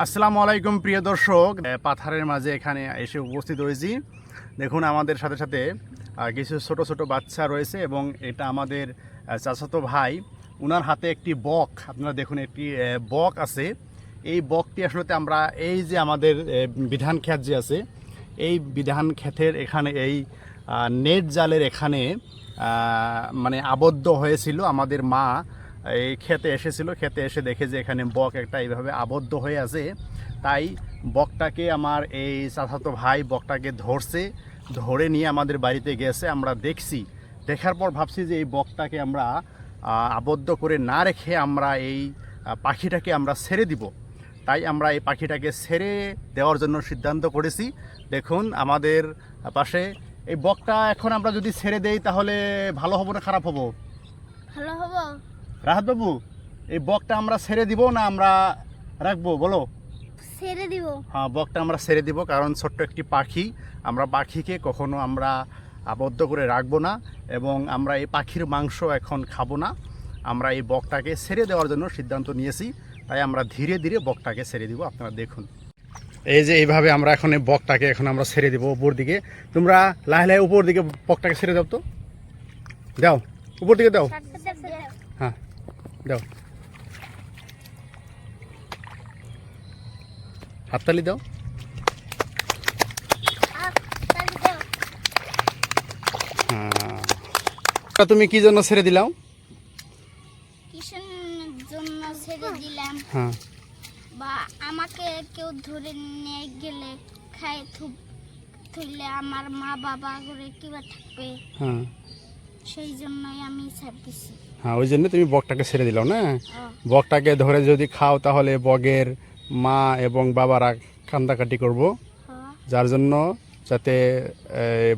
আসসালামু আলাইকুম, প্রিয় দর্শক। পাথারের মাঝে এখানে এসে উপস্থিত হয়েছি দেখুন, আমাদের সাথে সাথে কিছু ছোট ছোট বাচ্চা রয়েছে এবং এটা আমাদের চাচাতো ভাই। ওনার হাতে একটি বক। আপনারা দেখুন, একটি বক আছে। এই বকটি আসলে আমরা, এই যে আমাদের বিধান খ্যাত যে আছে, এই বিধান ক্ষেতের এখানে, এই নেট জালের এখানে মানে আবদ্ধ হয়েছিল আমাদের মা। এই খেতে এসেছিল খেতে এসে দেখে যে এখানে বক একটা এইভাবে আবদ্ধ হয়ে আছে। তাই বকটাকে আমার এই চাচাতো ভাই বকটাকে ধরছে, ধরে নিয়ে আমাদের বাড়িতে গেছে। আমরা দেখছি, দেখার পর ভাবছি যে এই বকটাকে আমরা আবদ্ধ করে না রেখে আমরা এই পাখিটাকে আমরা ছেড়ে দিব। তাই আমরা এই পাখিটাকে ছেড়ে দেওয়ার জন্য সিদ্ধান্ত করেছি। দেখুন আমাদের পাশে, এই বকটা এখন আমরা যদি ছেড়ে দেই তাহলে ভালো হব না খারাপ হব? ভালো হব। রাহাত বাবু এই বকটা আমরা ছেড়ে দিব না আমরা রাখব? বলো। ছেড়ে দিব। হ্যাঁ বকটা আমরা ছেড়ে দিব কারণ ছোট্ট একটি পাখি। আমরা পাখিকে কখনো আমরা আবদ্ধ করে রাখব না এবং আমরা এই পাখির মাংস এখন খাব না। আমরা এই বকটাকে ছেড়ে দেওয়ার জন্য সিদ্ধান্ত নিয়েছি। তাই আমরা ধীরে ধীরে বকটাকে ছেড়ে দিব আপনারা দেখুন। এই যে এইভাবে আমরা এখন এই বকটাকে এখন আমরা ছেড়ে দিব উপর দিকে। তোমরা লাহে লাহে উপর দিকে বকটাকে ছেড়ে দাও তো। দাও উপর দিকে দাও। হ্যাঁ। দাও। হাততালি দাও। হ্যাঁ তুমি কি জন্য ছেড়ে দিলাও? কিসের জন্য ছেড়ে দিলাম? হ্যাঁ। বা আমাকে কেউ ধরে নিয়ে গেলে খাই থুপ থইলে আমার মা বাবা করে কিবা থাকবে? হ্যাঁ। সেই জন্যই আমি ছাড় দিছি। হ্যাঁ ওই জন্য তুমি বকটাকে ছেড়ে দিলাও না? বকটাকে ধরে যদি খাও তাহলে বগের মা এবং বাবারা কান্দাকাটি করব। যার জন্য যাতে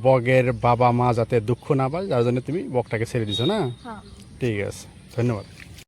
বগের বাবা মা যাতে দুঃখ না পায় যার জন্য তুমি বকটাকে ছেড়ে দিছো না? ঠিক আছে ধন্যবাদ।